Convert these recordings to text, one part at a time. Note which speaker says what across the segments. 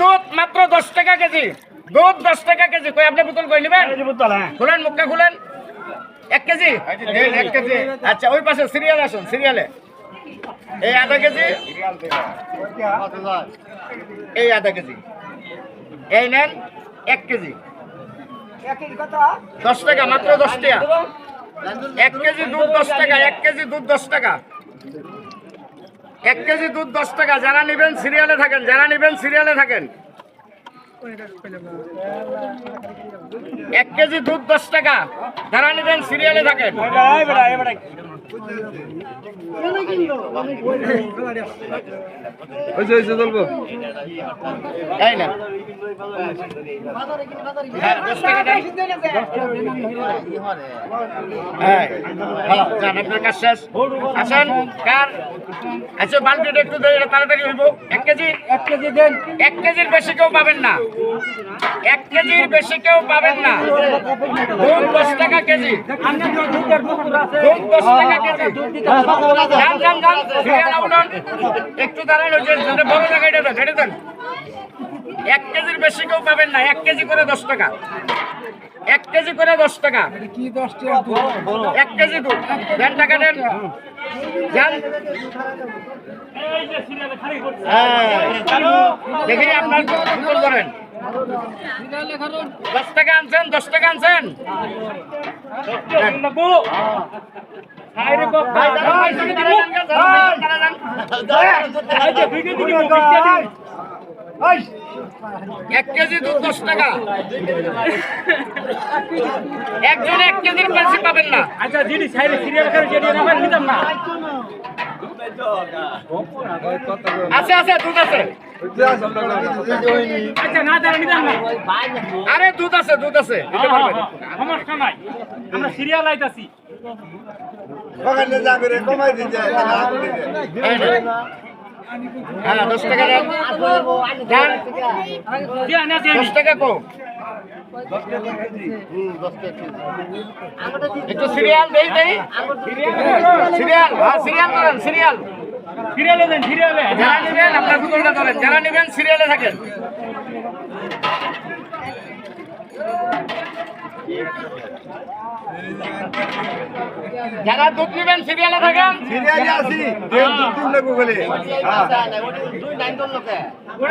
Speaker 1: দুধ মাত্র দশ টাকা কেজি। দুধ দশ টাকা কেজি। কই আপনি বোতল কই নেবেন? খুলেন মুখটা খুলেন। এক কেজি? এক কেজি। আচ্ছা ওই পাশে সিরিয়াল আসুন সিরিয়ালে। এই আধা কেজি? এই আধা কেজি। এই নেন এক কেজি। দশ টাকা মাত্র দশ টাকা। এক কেজি দুধ দশ টাকা এক কেজি দুধ দশ টাকা। এক কেজি দুধ দশ টাকা। যারা নিবেন সিরিয়ালে থাকেন, যারা নেবেন সিরিয়ালে থাকেন। এক কেজি দুধ দশ টাকা। যারা নিবেন সিরিয়ালে থাকেন। তাই না হ্যাঁ। হ্যাঁ, হ্যাঁ। আসেন? আচ্ছা, তাড়াতাড়ি হইব। এক কেজি? এক কেজি দেন এক কেজির বেশি কেউ পাবেন না এক কেজির বেশি কেউ পাবেন না দশ টাকা কেজি দশ টাকা কেজি যান, যান, যান, সিরিয়াল আউটন। একটু দাঁড়ান বড় দেন এক কেজির বেশি কেউ পাবেন না এক কেজি করে দশ টাকা। এক কেজি করে দশ টাকা। এক কেজি দুধ। দেন টাকা দেন। হ্যাঁ। দেখি আপনার দশ টাকা আনছেন দশ টাকা আনছেন। এক কেজি দুধ দশ টাকা। একজন এক কেজির বেশি পাবেন না।
Speaker 2: আচ্ছা যেটি সাইডে সিরিয়াল করে যেটি নিতাম না।
Speaker 1: আছে আছে দুধ আছে।
Speaker 2: আচ্ছা না নিতাম না।
Speaker 1: আরে দুধ আছে দুধ আছে। দিতে পারবেন।
Speaker 2: সমস্যা নাই। আমরা সিরিয়াল আইতাছি।
Speaker 1: এই নেন। হ্যাঁ দশ টাকা দশ টাকা কো একটু সিরিয়াল দেই দেই। সিরিয়াল হ্যাঁ সিরিয়াল করেন, সিরিয়াল।
Speaker 2: সিরিয়ালে দেন সিরিয়ালে
Speaker 1: যারা নেবেন আপনার যারা নেবেন সিরিয়ালে থাকেন। যারা দুধ নেবেন সিরিয়ালে থাকেন।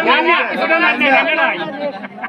Speaker 1: না না কিছুটা না না, না, না। যারা না না। সিরিয়ালে কামরুল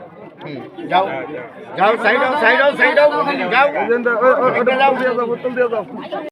Speaker 1: যাও যাও সাইড যাও সাইড যাও সাইড যাও যাও যাও